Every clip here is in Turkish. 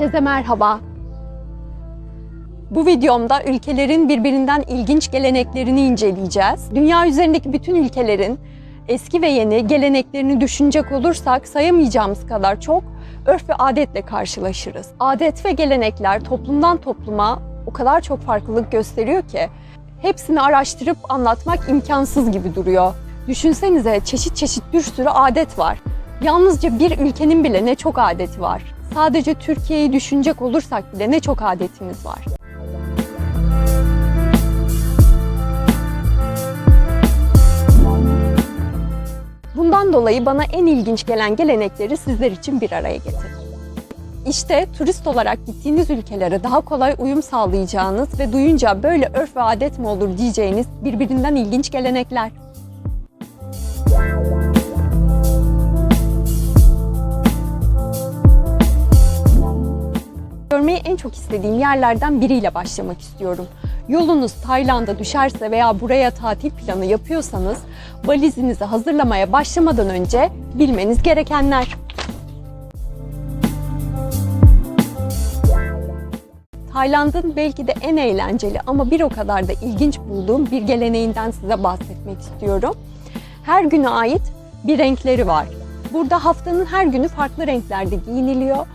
Herkese merhaba. Bu videomda ülkelerin birbirinden ilginç geleneklerini inceleyeceğiz. Dünya üzerindeki bütün ülkelerin eski ve yeni geleneklerini düşünecek olursak sayamayacağımız kadar çok örf ve adetle karşılaşırız. Adet ve gelenekler toplumdan topluma o kadar çok farklılık gösteriyor ki hepsini araştırıp anlatmak imkansız gibi duruyor. Düşünsenize çeşit çeşit bir sürü adet var. Yalnızca bir ülkenin bile ne çok adeti var. Sadece Türkiye'yi düşünecek olursak bile ne çok adetimiz var. Bundan dolayı bana en ilginç gelen gelenekleri sizler için bir araya getirdim. İşte turist olarak gittiğiniz ülkelere daha kolay uyum sağlayacağınız ve duyunca böyle örf ve adet mi olur diyeceğiniz birbirinden ilginç gelenekler. Görmeyi en çok istediğim yerlerden biriyle başlamak istiyorum. Yolunuz Tayland'a düşerse veya buraya tatil planı yapıyorsanız valizinizi hazırlamaya başlamadan önce bilmeniz gerekenler. Tayland'ın belki de en eğlenceli ama bir o kadar da ilginç bulduğum bir geleneğinden size bahsetmek istiyorum. Her güne ait bir renkleri var. Burada haftanın her günü farklı renklerde giyiniliyor.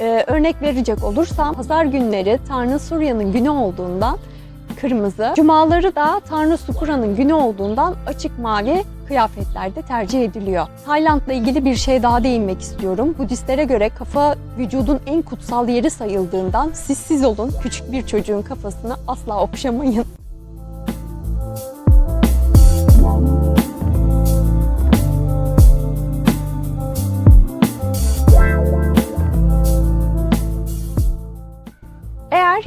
Ee, örnek verecek olursam pazar günleri Tanrı Surya'nın günü olduğundan kırmızı, cumaları da Tanrı Sukura'nın günü olduğundan açık mavi kıyafetlerde tercih ediliyor. Tayland'la ilgili bir şey daha değinmek istiyorum. Budistlere göre kafa vücudun en kutsal yeri sayıldığından siz olun, küçük bir çocuğun kafasını asla okşamayın.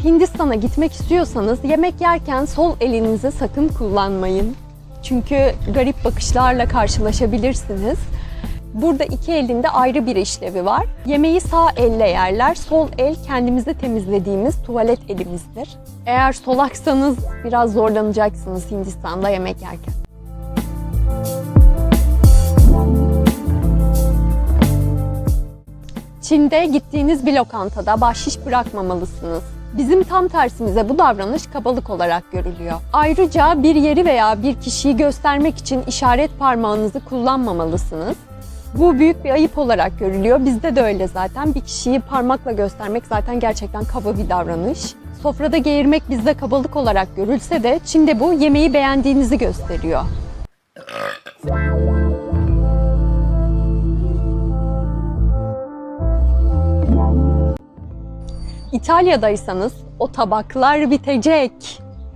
Hindistan'a gitmek istiyorsanız yemek yerken sol elinizi sakın kullanmayın. Çünkü garip bakışlarla karşılaşabilirsiniz. Burada iki elinde ayrı bir işlevi var. Yemeği sağ elle yerler, sol el kendimizi temizlediğimiz tuvalet elimizdir. Eğer solaksanız biraz zorlanacaksınız Hindistan'da yemek yerken. Çin'de gittiğiniz bir lokantada bahşiş bırakmamalısınız. Bizim tam tersimize bu davranış kabalık olarak görülüyor. Ayrıca bir yeri veya bir kişiyi göstermek için işaret parmağınızı kullanmamalısınız. Bu büyük bir ayıp olarak görülüyor. Bizde de öyle zaten. Bir kişiyi parmakla göstermek zaten gerçekten kaba bir davranış. Sofrada geğirmek bizde kabalık olarak görülse de Çin'de bu yemeği beğendiğinizi gösteriyor. İtalya'daysanız o tabaklar bitecek.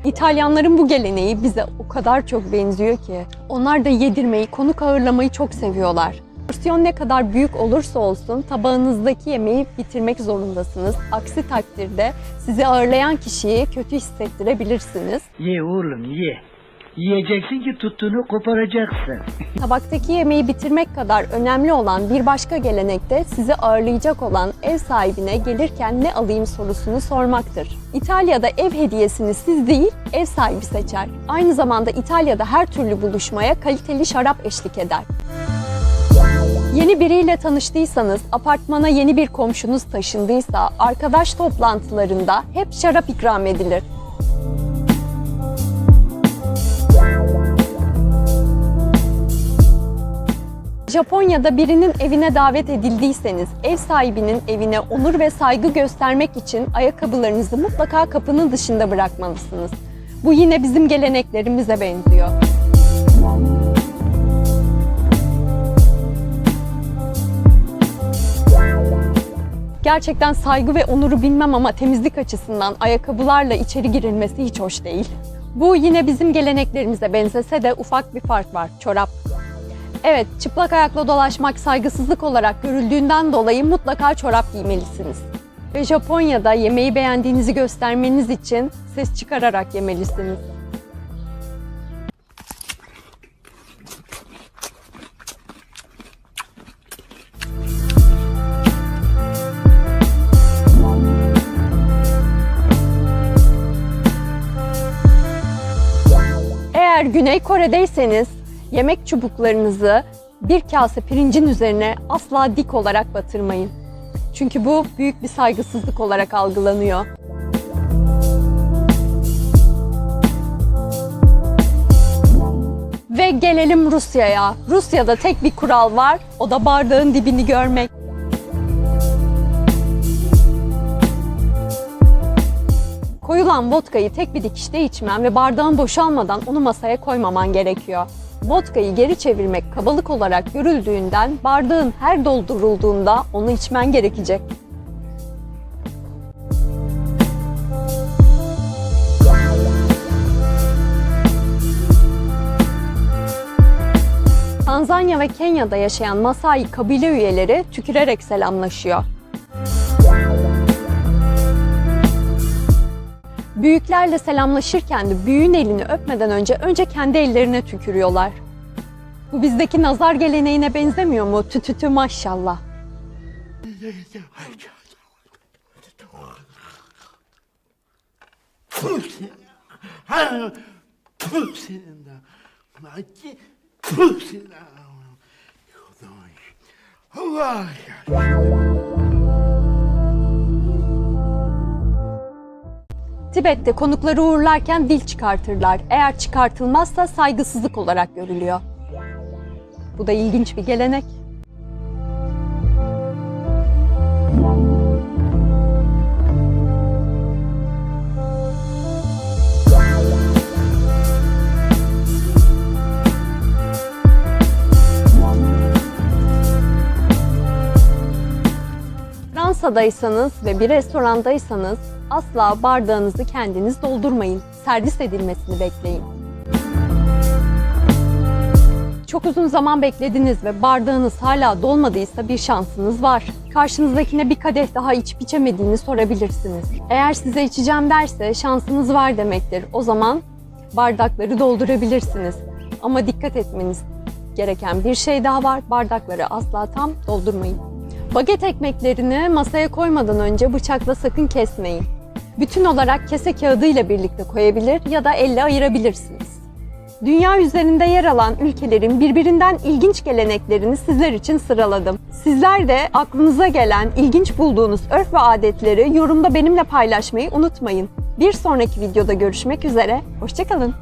İtalyanların bu geleneği bize o kadar çok benziyor ki. Onlar da yedirmeyi, konuk ağırlamayı çok seviyorlar. Porsiyon ne kadar büyük olursa olsun tabağınızdaki yemeği bitirmek zorundasınız. Aksi takdirde sizi ağırlayan kişiyi kötü hissettirebilirsiniz. Ye oğlum ye. Yiyeceksin ki tuttuğunu koparacaksın. Tabaktaki yemeği bitirmek kadar önemli olan bir başka gelenek de sizi ağırlayacak olan ev sahibine gelirken ne alayım sorusunu sormaktır. İtalya'da ev hediyesini siz değil, ev sahibi seçer. Aynı zamanda İtalya'da her türlü buluşmaya kaliteli şarap eşlik eder. Yeni biriyle tanıştıysanız, apartmana yeni bir komşunuz taşındıysa, arkadaş toplantılarında hep şarap ikram edilir. Japonya'da birinin evine davet edildiyseniz, ev sahibinin evine onur ve saygı göstermek için ayakkabılarınızı mutlaka kapının dışında bırakmalısınız. Bu yine bizim geleneklerimize benziyor. Gerçekten saygı ve onuru bilmem ama temizlik açısından ayakkabılarla içeri girilmesi hiç hoş değil. Bu yine bizim geleneklerimize benzese de ufak bir fark var. Çorap. Evet, çıplak ayakla dolaşmak saygısızlık olarak görüldüğünden dolayı mutlaka çorap giymelisiniz. Ve Japonya'da yemeği beğendiğinizi göstermeniz için ses çıkararak yemelisiniz. Eğer Güney Kore'deyseniz yemek çubuklarınızı bir kase pirincin üzerine asla dik olarak batırmayın. Çünkü bu büyük bir saygısızlık olarak algılanıyor. Ve gelelim Rusya'ya. Rusya'da tek bir kural var. O da bardağın dibini görmek. Koyulan vodkayı tek bir dikişte içmen ve bardağın boşalmadan onu masaya koymaman gerekiyor. Vodkayı geri çevirmek kabalık olarak görüldüğünden bardağın her doldurulduğunda onu içmen gerekecek. Tanzanya ve Kenya'da yaşayan Masai kabile üyeleri tükürerek selamlaşıyor. Büyüklerle selamlaşırken de büyüğün elini öpmeden önce önce kendi ellerine tükürüyorlar. Bu bizdeki nazar geleneğine benzemiyor mu? Maşallah. Hadi. Tüh senin de. Allah Tibet'te konukları uğurlarken dil çıkartırlar. Eğer çıkartılmazsa saygısızlık olarak görülüyor. Bu da ilginç bir gelenek. Fransa'daysanız ve bir restorandaysanız asla bardağınızı kendiniz doldurmayın. Servis edilmesini bekleyin. Çok uzun zaman beklediniz ve bardağınız hala dolmadıysa bir şansınız var. Karşınızdakine bir kadeh daha içip içemediğini sorabilirsiniz. Eğer size içeceğim derse şansınız var demektir. O zaman bardakları doldurabilirsiniz. Ama dikkat etmeniz gereken bir şey daha var. Bardakları asla tam doldurmayın. Baget ekmeklerini masaya koymadan önce bıçakla sakın kesmeyin. Bütün olarak kese kağıdıyla birlikte koyabilir ya da elle ayırabilirsiniz. Dünya üzerinde yer alan ülkelerin birbirinden ilginç geleneklerini sizler için sıraladım. Sizler de aklınıza gelen ilginç bulduğunuz örf ve adetleri yorumda benimle paylaşmayı unutmayın. Bir sonraki videoda görüşmek üzere, hoşçakalın.